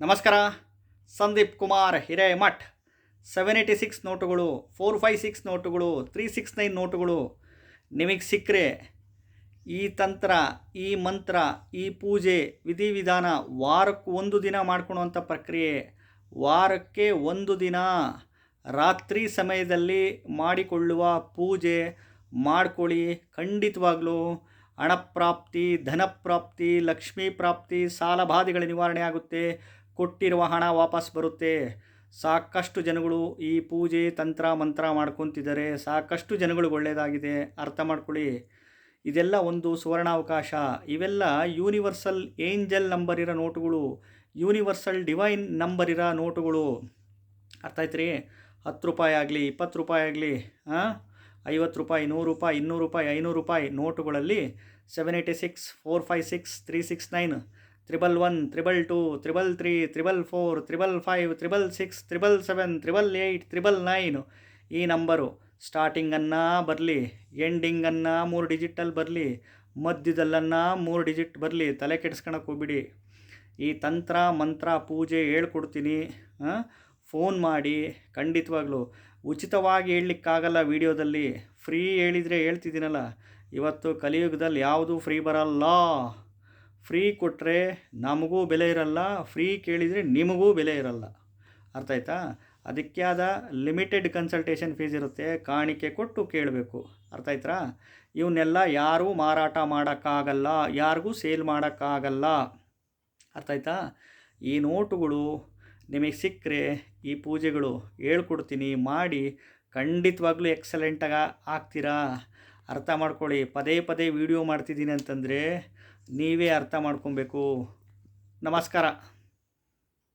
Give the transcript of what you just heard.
ನಮಸ್ಕಾರ. Sandeep Kumar Hiremath. Seven eighty six ನೋಟುಗಳು four five six ನೋಟುಗಳು ತ್ರೀ ಸಿಕ್ಸ್ ನೈನ್ ನೋಟುಗಳು ನಿಮಗೆ ಸಿಕ್ಕರೆ ಈ ತಂತ್ರ, ಈ ಮಂತ್ರ, ಈ ಪೂಜೆ ವಿಧಿವಿಧಾನ ವಾರಕ್ಕೆ ಒಂದು ದಿನ ಮಾಡ್ಕೊಳುವಂಥ ಪ್ರಕ್ರಿಯೆ ವಾರಕ್ಕೆ ಒಂದು ದಿನ ರಾತ್ರಿ ಸಮಯದಲ್ಲಿ ಮಾಡಿಕೊಳ್ಳುವ ಪೂಜೆ ಮಾಡ್ಕೊಳ್ಳಿ. ಖಂಡಿತವಾಗಲೂ ಹಣಪ್ರಾಪ್ತಿ ಧನಪ್ರಾಪ್ತಿ ಲಕ್ಷ್ಮೀ ಪ್ರಾಪ್ತಿ ಸಾಲಬಾಧೆಗಳ ನಿವಾರಣೆ ಆಗುತ್ತೆ. ಕೊಟ್ಟಿರುವ ಹಣ ವಾಪಸ್ ಬರುತ್ತೆ. ಸಾಕಷ್ಟು ಜನಗಳು ಈ ಪೂಜೆ ತಂತ್ರ ಮಂತ್ರ ಮಾಡ್ಕೊತಿದ್ದಾರೆ. ಸಾಕಷ್ಟು ಜನಗಳಿಗೆ ಒಳ್ಳೆಯದಾಗಿದೆ ಅರ್ಥ ಮಾಡ್ಕೊಳ್ಳಿ. ಇದೆಲ್ಲ ಒಂದು ಸುವರ್ಣಾವಕಾಶ. ಇವೆಲ್ಲ ಯೂನಿವರ್ಸಲ್ ಏಂಜಲ್ ನಂಬರ್ ಇರೋ ನೋಟುಗಳು. ಯೂನಿವರ್ಸಲ್ ಡಿವೈನ್ ನಂಬರ್ ಇರೋ ನೋಟುಗಳು. ಅರ್ಥ ಆಯ್ತು ಹತ್ತು ರೂಪಾಯಿ ಆಗಲಿ, ಇಪ್ಪತ್ತು ರೂಪಾಯಿ ಆಗಲಿ ಐವತ್ತು ರೂಪಾಯಿ, ನೂರು ರೂಪಾಯಿ, ಇನ್ನೂರು ರೂಪಾಯಿ, ಐನೂರು ರೂಪಾಯಿ ನೋಟುಗಳಲ್ಲಿ seven eighty six four five six three six nine triple one triple two triple three triple four triple five triple six triple seven triple eight triple nine ಈ ನಂಬರು ಸ್ಟಾರ್ಟಿಂಗನ್ನು ಬರಲಿ ಎಂಡಿಂಗನ್ನು ಮೂರು ಡಿಜಿಟಲ್ಲಿ ಬರಲಿ ಮಧ್ಯದಲ್ಲನ್ನು ಮೂರು ಡಿಜಿಟ್ ಬರಲಿ, ತಲೆ ಕೆಡಿಸ್ಕೊಳಕ್ಕೆ ಹೋಗ್ಬಿಡಿ. ಈ ತಂತ್ರ, ಮಂತ್ರ, ಪೂಜೆ ಹೇಳ್ಕೊಡ್ತೀನಿ ಫೋನ್ ಮಾಡಿ, ಖಂಡಿತವಾಗ್ಲೂ ಉಚಿತವಾಗಿ ಹೇಳಲಿಕ್ಕಾಗಲ್ಲ ವೀಡಿಯೋದಲ್ಲಿ. ಫ್ರೀ ಹೇಳಿದರೆ ಹೇಳ್ತಿದ್ದೀನಲ್ಲ, ಇವತ್ತು ಕಲಿಯುಗದಲ್ಲಿ ಯಾವುದೂ ಫ್ರೀ ಬರಲ್ಲ. ಫ್ರೀ ಕೊಟ್ಟರೆ ನಮಗೂ ಬೆಲೆ ಇರಲ್ಲ ಫ್ರೀ ಕೇಳಿದರೆ ನಿಮಗೂ ಬೆಲೆ ಇರಲ್ಲ. ಅರ್ಥ ಆಯ್ತಾ? ಅದಕ್ಕೆ ಆದ ಲಿಮಿಟೆಡ್ ಕನ್ಸಲ್ಟೇಷನ್ ಫೀಸ್ ಇರುತ್ತೆ, ಕಾಣಿಕೆ ಕೊಟ್ಟು ಕೇಳಬೇಕು. ಅರ್ಥ ಆಯ್ತಾ? ಇವನ್ನೆಲ್ಲ ಯಾರೂ ಮಾರಾಟ ಮಾಡೋಕ್ಕಾಗಲ್ಲ, ಯಾರಿಗೂ ಸೇಲ್ ಮಾಡೋಕ್ಕಾಗಲ್ಲ. ಅರ್ಥ ಆಯ್ತಾ? ಈ ನೋಟುಗಳು ನಿಮಗೆ ಸಿಕ್ಕರೆ, ಈ ಪೂಜೆಗಳು ಹೇಳ್ಕೊಡ್ತೀನಿ, ಮಾಡಿ ಖಂಡಿತವಾಗ್ಲೂ ಎಕ್ಸಲೆಂಟಾಗಿ ಆಗ್ತೀರಾ? ಅರ್ಥ ಮಾಡ್ಕೊಳ್ಳಿ. ಪದೇ ಪದೇ ವಿಡಿಯೋ ಮಾಡ್ತಿದ್ದೀನಿ ಅಂತಂದರೆ ನೀವೇ ಅರ್ಥ ಮಾಡ್ಕೊಬೇಕು. ನಮಸ್ಕಾರ.